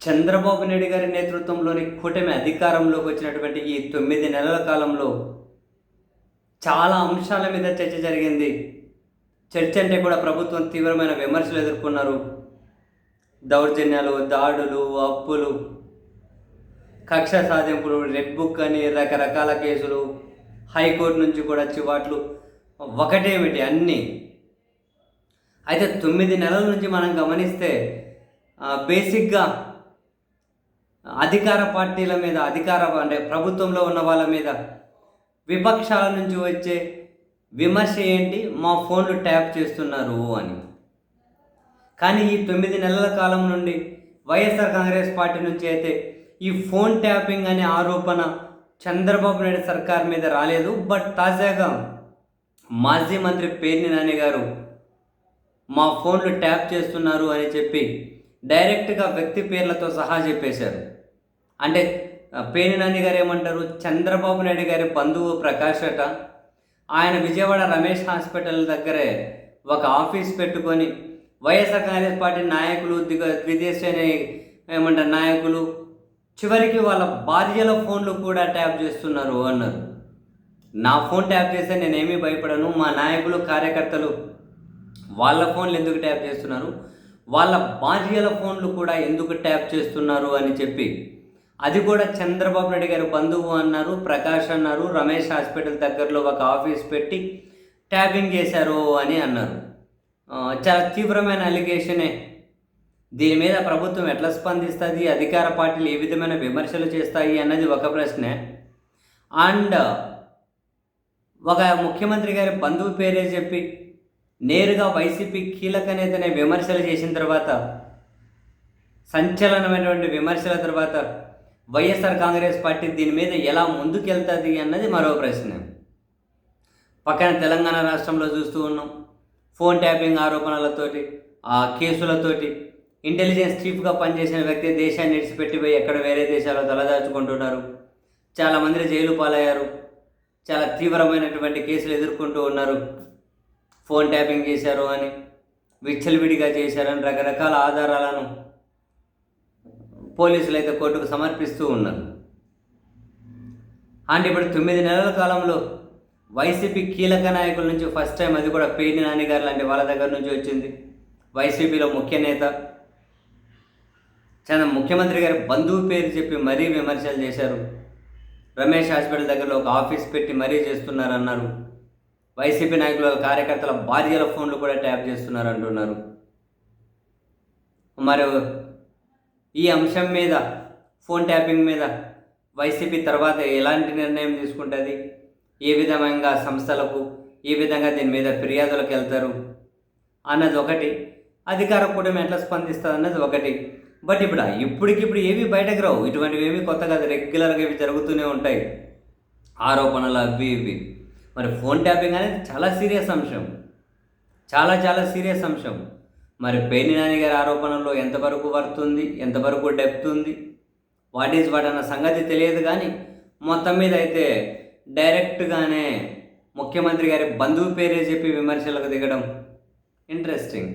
చంద్రబాబు నాయుడు గారి నేతృత్వంలోని కూటమి అధికారంలోకి వచ్చినటువంటి ఈ తొమ్మిది నెలల కాలంలో చాలా అంశాల మీద చర్చ జరిగింది. చర్చ అంటే కూడా ప్రభుత్వం తీవ్రమైన విమర్శలు ఎదుర్కొన్నారు. దౌర్జన్యాలు దాడులు అప్పులు కక్ష సాధింపులు రెడ్ బుక్ అని రకరకాల కేసులు హైకోర్టు నుంచి కూడా చివాట్లు ఒకటేమిటి అన్నీ? అయితే తొమ్మిది నెలల నుంచి మనం గమనిస్తే బేసిక్గా అధికార పార్టీల మీద అధికార అంటే ప్రభుత్వంలో ఉన్న వాళ్ళ మీద విపక్షాల నుంచి వచ్చే విమర్శ ఏంటి? మా ఫోన్లు ట్యాప్ చేస్తున్నారు అని. కానీ ఈ తొమ్మిది నెలల కాలం నుండి వైఎస్ఆర్ కాంగ్రెస్ పార్టీ నుంచి అయితే ఈ ఫోన్ ట్యాపింగ్ అనే ఆరోపణ చంద్రబాబు నాయుడు సర్కార్ మీద రాలేదు. బట్ తాజాగా మాజీ మంత్రి పేర్ని నాని గారు మా ఫోన్లు ట్యాప్ చేస్తున్నారు అని చెప్పి డైరెక్ట్గా వ్యక్తి పేర్లతో సహా చెప్పేశారు. అంటే పేనినాని గారు ఏమంటారు? చంద్రబాబు నాయుడు గారి బంధువు ప్రకాశట ఆయన విజయవాడ రమేష్ హాస్పిటల్ దగ్గరే ఒక ఆఫీస్ పెట్టుకొని వైఎస్ఆర్ కాంగ్రెస్ పార్టీ నాయకులు దిగ విదేశీ ఏమంటారు నాయకులు చివరికి వాళ్ళ భార్యల ఫోన్లు కూడా ట్యాప్ చేస్తున్నారు అన్నారు. నా ఫోన్ ట్యాప్ చేస్తే నేనేమీ భయపడను మా నాయకులు కార్యకర్తలు వాళ్ళ ఫోన్లు ఎందుకు ట్యాప్ చేస్తున్నారు? వాళ్ళ భార్యల ఫోన్లు కూడా ఎందుకు ట్యాప్ చేస్తున్నారు అని చెప్పి. అది కూడా చంద్రబాబు నాయుడు గారి బంధువు అన్నారు ప్రకాష్ అన్నారు రమేష్ హాస్పిటల్ దగ్గరలో ఒక ఆఫీస్ పెట్టి ట్యాపింగ్ చేశారు అని అన్నారు. చాలా తీవ్రమైన అలిగేషనే. దీని మీద ప్రభుత్వం ఎట్లా స్పందిస్తుంది అధికార పార్టీలు ఏ విధమైన విమర్శలు చేస్తాయి అన్నది ఒక ప్రశ్నే. అండ్ ఒక ముఖ్యమంత్రి గారి బంధువు పేరే చెప్పి నేరుగా వైసీపీ కీలక నేతనే విమర్శలు చేసిన తర్వాత సంచలనమైనటువంటి విమర్శల తర్వాత వైఎస్ఆర్ కాంగ్రెస్ పార్టీ దీని మీద ఎలా ముందుకెళ్తుంది అన్నది మరో ప్రశ్న. పక్కన తెలంగాణ రాష్ట్రంలో చూస్తూ ఉన్నాం. ఫోన్ ట్యాపింగ్ ఆరోపణలతోటి ఆ కేసులతోటి ఇంటెలిజెన్స్ చీఫ్గా పనిచేసిన వ్యక్తి దేశాన్ని విడిచిపెట్టిపోయి ఎక్కడ వేరే దేశాల్లో తలదాచుకుంటున్నారు. చాలామంది జైలు పాలయ్యారు. చాలా తీవ్రమైనటువంటి కేసులు ఎదుర్కొంటూ ఉన్నారు. ఫోన్ ట్యాపింగ్ చేశారు అని విచ్చలవిడిగా చేశారని రకరకాల ఆధారాలను పోలీసులు అయితే కోర్టుకు సమర్పిస్తూ ఉన్నారు. అంటే ఇప్పుడు తొమ్మిది నెలల కాలంలో వైసీపీ కీలక నాయకుల నుంచి ఫస్ట్ టైం అది కూడా పేర్ని నాన్నగారు లాంటి వాళ్ళ దగ్గర నుంచి వచ్చింది. వైసీపీలో ముఖ్య నేత చాలా ముఖ్యమంత్రి గారి బంధువు పేరు చెప్పి మరీ విమర్శలు చేశారు. రమేష్ హాస్పిటల్ దగ్గరలో ఒక ఆఫీస్ పెట్టి మరీ చేస్తున్నారన్నారు. వైసీపీ నాయకుల కార్యకర్తల భార్యల ఫోన్లు కూడా ట్యాప్ చేస్తున్నారు అంటున్నారు మరి ఈ అంశం మీద ఫోన్ ట్యాపింగ్ మీద వైసీపీ తర్వాత ఎలాంటి నిర్ణయం తీసుకుంటుంది? ఏ విధంగా సంస్థలకు ఏ విధంగా దీని మీద ఫిర్యాదులకు వెళ్తారు? అన్నది ఒకటి. అధికార కూటమి ఎట్లా స్పందిస్తుంది అన్నది ఒకటి. బట్ ఇప్పుడు ఇప్పటికిప్పుడు ఏవి బయటకు రావు. ఇటువంటివి ఏవి కొత్త రెగ్యులర్గా ఇవి జరుగుతూనే ఉంటాయి. ఆరోపణలు అవి ఇవి. మరి ఫోన్ ట్యాపింగ్ అనేది చాలా సీరియస్ అంశం. చాలా చాలా సీరియస్ అంశం. మరి పేని నాని గారి ఆరోపణలో ఎంతవరకు వర్తుంది ఎంతవరకు డెప్త్ ఉంది వాట్ ఈజ్ వాట్ అన్న సంగతి తెలియదు కానీ మొత్తం మీద అయితే డైరెక్ట్గానే ముఖ్యమంత్రి గారి బంధువు పేరే చెప్పి విమర్శలకు దిగడం ఇంట్రెస్టింగ్.